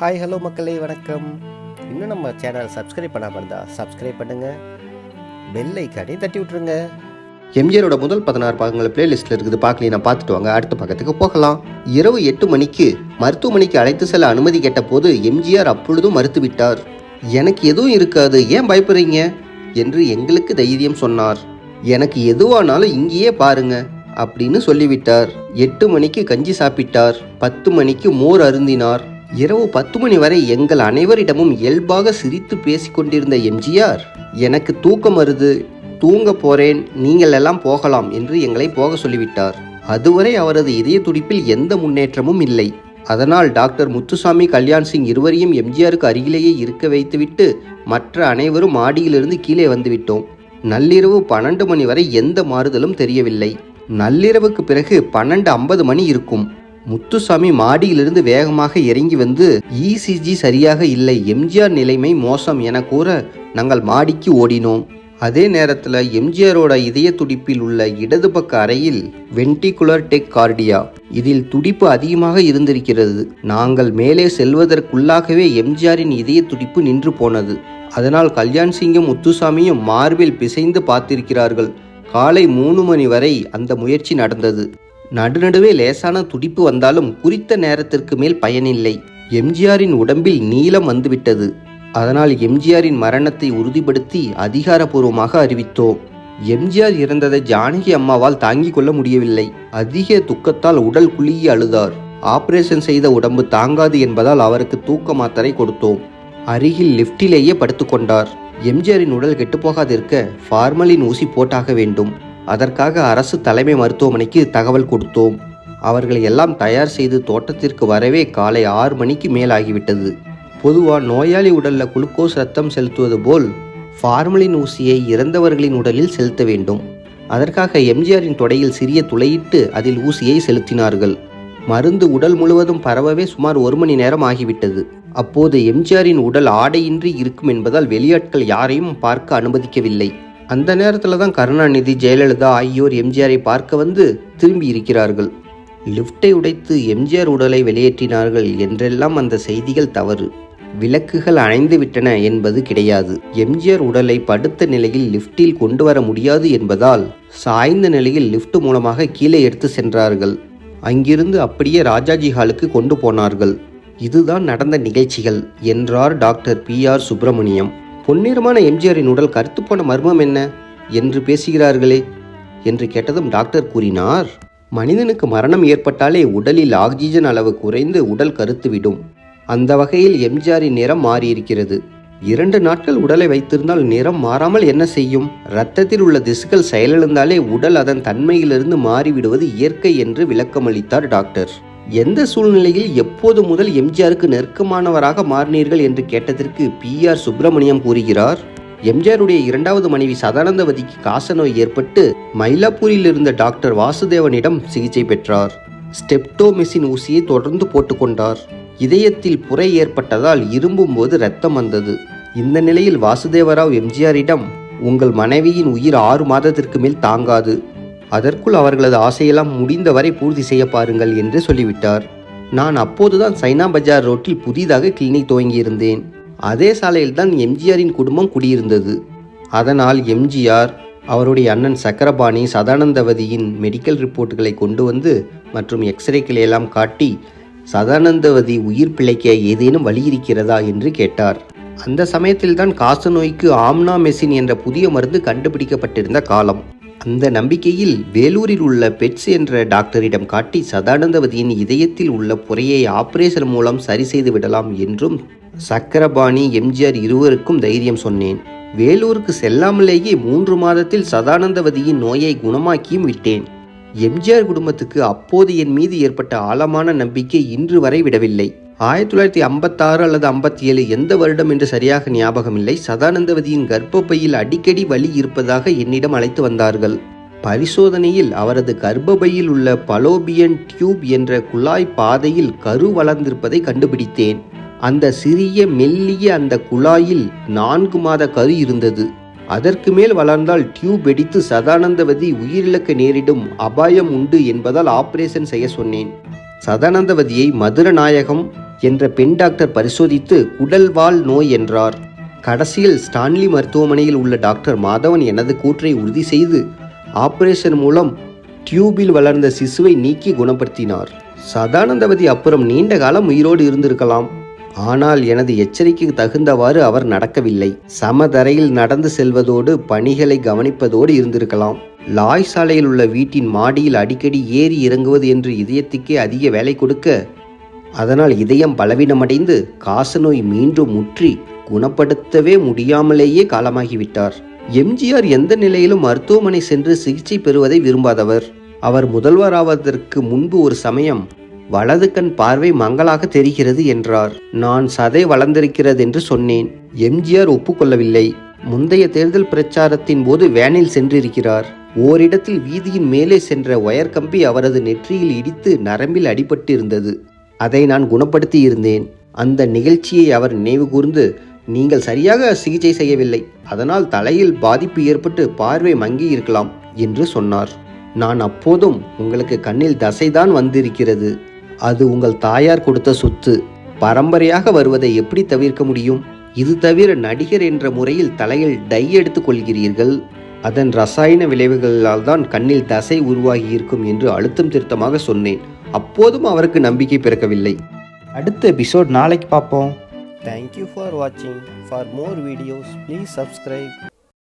Hi hello மக்களே வணக்கம். இன்னும் நம்ம சேனல் சப்ஸ்கிரைப் பண்ணாமல் இருந்தால் சப்ஸ்கிரைப் பண்ணுங்கள் பெல் ஐக்கானையும் தட்டி விட்ருங்க எம்ஜிஆரோட முதல் பதினாறு பாகங்கள் பிளேலிஸ்ட்டில் இருக்குது. பார்க்கலையே நான் பார்த்துட்டு வாங்க. அடுத்த பக்கத்துக்கு போகலாம். இரவு எட்டு மணிக்கு மருத்துவமனைக்கு அழைத்து செல்ல அனுமதி கேட்டபோது எம்ஜிஆர் அப்பொழுதும் மறுத்துவிட்டார். எனக்கு எதுவும் இருக்காது. ஏன் பயப்படுறீங்க? என்று எங்களுக்கு தைரியம் சொன்னார். எனக்கு எதுவானாலும் இங்கேயே பாருங்க அப்படின்னு சொல்லிவிட்டார். எட்டு மணிக்கு கஞ்சி சாப்பிட்டார். பத்து மணிக்கு மோர் அருந்தினார். இரவு பத்து மணி வரை எங்கள் அனைவரிடமும் இயல்பாக சிரித்து பேசிக் கொண்டிருந்த எம்ஜிஆர் எனக்கு தூக்கம் வருது தூங்க போறேன் நீங்கள் எல்லாம் போகலாம் என்று எங்களை போக சொல்லிவிட்டார். அதுவரை அவரது இதய துடிப்பில் எந்த முன்னேற்றமும் இல்லை. அதனால் டாக்டர் முத்துசாமி கல்யாண் சிங் இருவரையும் எம்ஜிஆருக்கு அருகிலேயே இருக்க வைத்துவிட்டு மற்ற அனைவரும் மாடியிலிருந்து கீழே வந்துவிட்டோம். நள்ளிரவு பன்னெண்டு மணி வரை எந்த மாறுதலும் தெரியவில்லை. நள்ளிரவுக்கு பிறகு பன்னெண்டு ஐம்பது மணி இருக்கும். முத்துசாமி மாடியிலிருந்து வேகமாக இறங்கி வந்து இசிஜி சரியாக இல்லை எம்ஜிஆர் நிலைமை மோசம் என கூற நாங்கள் மாடிக்கு ஓடினோம். அதே நேரத்தில் எம்ஜிஆரோட இதய துடிப்பில் உள்ள இடது பக்க அறையில் வென்டிகுலர் டெக் கார்டியா. இதில் துடிப்பு அதிகமாக இருந்திருக்கிறது. நாங்கள் மேலே செல்வதற்குள்ளாகவே எம்ஜிஆரின் இதய துடிப்பு நின்று போனது. அதனால் கல்யாண் சிங்கும் முத்துசாமியும் மார்பில் பிசைந்து பார்த்திருக்கிறார்கள். காலை மூணு மணி வரை அந்த முயற்சி நடந்தது. நடுநடுவே லேசான துடிப்பு வந்தாலும் குறித்த நேரத்திற்கு மேல் பயனில்லை. எம்ஜிஆரின் உடம்பில் நீளம் வந்துவிட்டது. அதனால் எம்ஜிஆரின் மரணத்தை உறுதிப்படுத்தி அதிகாரப்பூர்வமாக அறிவித்தோம். எம்ஜிஆர் இறந்ததை ஜானகி அம்மாவால் தாங்கிக் கொள்ள முடியவில்லை. அதிக துக்கத்தால் உடல் குலுங்கி அழுதார். ஆபரேஷன் செய்த உடம்பு தாங்காது என்பதால் அவருக்கு தூக்க மாத்திரை கொடுத்தோம். அருகில் லிப்டிலேயே படுத்துக்கொண்டார் எம்ஜிஆரின் உடல் கெட்டுப்போகாதிருக்க ஃபார்மலின் ஊசி போட்டாக வேண்டும். அதற்காக அரசு தலைமை மருத்துவமனைக்கு தகவல் கொடுத்தோம். அவர்களை எல்லாம் தயார் செய்து தோட்டத்திற்கு வரவே காலை ஆறு மணிக்கு மேலாகிவிட்டது. பொதுவாக நோயாளி உடலில் குளுக்கோஸ் ரத்தம் செலுத்துவது போல் ஃபார்மலின் ஊசியை இறந்தவர்களின் உடலில் செலுத்த வேண்டும். அதற்காக எம்ஜிஆரின் தொடையில் சிறிய துளையிட்டு அதில் ஊசியை செலுத்தினார்கள். மருந்து உடல் முழுவதும் பரவவே சுமார் ஒரு மணி நேரம் ஆகிவிட்டது. அப்போது எம்ஜிஆரின் உடல் ஆடையின்றி இருக்கும் என்பதால் வெளியாட்கள் யாரையும் பார்க்க அனுமதிக்கவில்லை. அந்த நேரத்தில் தான் கருணாநிதி ஜெயலலிதா ஆகியோர் எம்ஜிஆரை பார்க்க வந்து திரும்பி இருக்கிறார்கள். லிஃப்டை உடைத்து எம்ஜிஆர் உடலை வெளியேற்றினார்கள் என்றெல்லாம் அந்த செய்திகள் தவறு. விளக்குகள் அணைந்து விட்டன என்பது கிடையாது. எம்ஜிஆர் உடலை படுத்த நிலையில் லிஃப்டில் கொண்டு வர முடியாது என்பதால் சாய்ந்த நிலையில் லிஃப்ட் மூலமாக கீழே எடுத்து சென்றார்கள். அங்கிருந்து அப்படியே ராஜாஜி ஹாலுக்கு கொண்டு போனார்கள். இதுதான் நடந்த நிகழ்ச்சிகள் என்றார் டாக்டர் பி ஆர் சுப்பிரமணியம். பொன்னிறமான எம்ஜிஆரின் உடல் கருத்துப்போன மர்மம் என்ன என்று பேசுகிறார்களே என்று கேட்டதும் டாக்டர் கூறினார் மனிதனுக்கு மரணம் ஏற்பட்டாலே உடலில் ஆக்சிஜன் அளவு குறைந்து உடல் கருத்துவிடும் அந்த வகையில் எம்ஜிஆரின் நிறம் மாறியிருக்கிறது. இரண்டு நாட்கள் உடலை வைத்திருந்தால் நிறம் மாறாமல் என்ன செய்யும்? இரத்தத்தில் உள்ள திசுக்கள் செயலிழந்தாலே உடல் அதன் தன்மையிலிருந்து மாறிவிடுவது இயற்கை என்று விளக்கமளித்தார் டாக்டர். எந்த சூழ்நிலையில் எப்போது முதல் எம்ஜிஆருக்கு நெருக்கமானவராக மாறினீர்கள் என்று கேட்டதற்கு பி ஆர் சுப்பிரமணியம் கூறுகிறார் எம்ஜிஆருடைய இரண்டாவது மனைவி சதானந்தவதிக்கு காசநோய் ஏற்பட்டு மயிலாப்பூரில் இருந்த டாக்டர் வாசுதேவனிடம் சிகிச்சை பெற்றார். ஸ்டெப்டோமெசின் ஊசியை தொடர்ந்து போட்டுக்கொண்டார் இதயத்தில் புரை ஏற்பட்டதால் இரும்பும் போது ரத்தம் வந்தது. இந்த நிலையில் வாசுதேவராவ் எம்ஜிஆரிடம் உங்கள் மனைவியின் உயிர் ஆறு மாதத்திற்கு மேல் தாங்காது. அதற்குள் அவர்களது ஆசையெல்லாம் முடிந்தவரை பூர்த்தி செய்ய பாருங்கள் என்று சொல்லிவிட்டார். நான் அப்போதுதான் சைனா பஜார் ரோட்டில் புதிதாக கிளினிக் துவங்கியிருந்தேன். அதே சாலையில் தான் எம்ஜிஆரின் குடும்பம் குடியிருந்தது. அதனால் எம்ஜிஆர் அவருடைய அண்ணன் சக்கரபாணி சதானந்தவதியின் மெடிக்கல் ரிப்போர்ட்டுகளை கொண்டு வந்து மற்றும் எக்ஸ்ரேக்களை எல்லாம் காட்டி சதானந்தவதி உயிர் பிழைக்க ஏதேனும் வழி இருக்கிறதா என்று கேட்டார். அந்த சமயத்தில்தான் காசநோய்க்கு ஆம்னா மெசின் என்ற புதிய மருந்து கண்டுபிடிக்கப்பட்டிருந்த காலம். அந்த நம்பிக்கையில் வேலூரில் உள்ள பெட்ஸ் என்ற டாக்டரிடம் காட்டி சதானந்தவதியின் இதயத்தில் உள்ள புரையை ஆபரேஷன் மூலம் சரி செய்து விடலாம் என்றும் சக்கரபாணி எம்ஜிஆர் இருவருக்கும் தைரியம் சொன்னேன். வேலூருக்கு செல்லாமலேயே மூன்று மாதத்தில் சதானந்தவதியின் நோயை குணமாக்கியும் விட்டேன். எம்ஜிஆர் குடும்பத்துக்கு அப்போது என் மீது ஏற்பட்ட ஆழமான நம்பிக்கை இன்று வரை விடவில்லை. ஆயிரத்தி தொள்ளாயிரத்தி ஐம்பத்தாறு அல்லது ஐம்பத்தி ஏழு எந்த வருடம் என்று சரியாக ஞாபகம் இல்லை சதானந்தவதியின் கர்ப்பப்பையில் அடிக்கடி வலி இருப்பதாக என்னிடம் அழைத்து வந்தார்கள். பரிசோதனையில் அவரது கர்ப்பப்பையில் உள்ள பலோபியன் டியூப் என்ற குழாய் பாதையில் கரு வளர்ந்திருப்பதை கண்டுபிடித்தேன். அந்த சிறிய மெல்லிய அந்த குழாயில் நான்கு மாத கரு இருந்தது. அதற்கு மேல் வளர்ந்தால் டியூப் வெடித்து சதானந்தவதி உயிரிழக்க நேரிடும் அபாயம் உண்டு என்பதால் ஆபரேஷன் செய்ய சொன்னேன். சதானந்தவதியை மதுரநாயகம் என்ற பெண் டாக்டர் பரிசோதித்து குடல்வால் நோய் என்றார். கடைசியில் ஸ்டான்லி மருத்துவமனையில் உள்ள டாக்டர் மாதவன் எனது கூற்றை உறுதி செய்து ஆபரேஷன் மூலம் டியூபில் வளர்ந்த சிசுவை நீக்கி குணப்படுத்தினார். சதானந்தவதி அப்புறம் நீண்ட காலம் உயிரோடு இருந்திருக்கலாம். ஆனால் எனது எச்சரிக்கைக்கு தகுந்தவாறு அவர் நடக்கவில்லை. சமதரையில் நடந்து செல்வதோடு பணிகளை கவனிப்பதோடு இருந்திருக்கலாம். லாய் சாலையில் உள்ள வீட்டின் மாடியில் அடிக்கடி ஏறி இறங்குவது என்று இதயத்துக்கே அதிக வேலை கொடுக்க அதனால் இதயம் பலவீனமடைந்து காசநோய் மீண்டும் முற்றி குணப்படுத்தவே முடியாமலேயே காலமாகிவிட்டார். எம்ஜிஆர் எந்த நிலையிலும் மருத்துவமனை சென்று சிகிச்சை பெறுவதை விரும்பாதவர். அவர் முதல்வராவதற்கு முன்பு ஒரு சமயம் வலது கண் பார்வை மங்களாக தெரிகிறது என்றார். நான் சதை வளர்ந்திருக்கிறது என்று சொன்னேன். எம்ஜிஆர் ஒப்புக்கொள்ளவில்லை. முந்தைய தேர்தல் பிரச்சாரத்தின் போது வேனில் சென்றிருக்கிறார். ஓரிடத்தில் வீதியின் மேலே சென்ற ஒயர் கம்பி அவரது நெற்றியில் இடித்து நரம்பில் அடிபட்டு இருந்தது அதை நான் குணப்படுத்தி இருந்தேன் அந்த நிகழ்ச்சியை அவர் நினைவு கூர்ந்து நீங்கள் சரியாக சிகிச்சை செய்யவில்லை. அதனால் தலையில் பாதிப்பு ஏற்பட்டு பார்வை மங்கி இருக்கலாம் என்று சொன்னார். நான் அப்போதும் உங்களுக்கு கண்ணில் தசைதான் வந்திருக்கிறது. அது உங்கள் தாயார் கொடுத்த சொத்து. பரம்பரையாக வருவதை எப்படி தவிர்க்க முடியும்? இது தவிர நடிகர் என்ற முறையில் தலையில் டை எடுத்துக் கொள்கிறீர்கள். அதன் ரசாயன விளைவுகளால் தான் கண்ணில் தசை உருவாகி இருக்கும் என்று அழுத்தம் திருத்தமாக சொன்னேன். அப்போதும் அவருக்கு நம்பிக்கை பிறக்கவில்லை. அடுத்த எபிசோட் நாளைக்கு பார்ப்போம். தேங்க்யூ ஃபார் வாட்சிங் for more videos please subscribe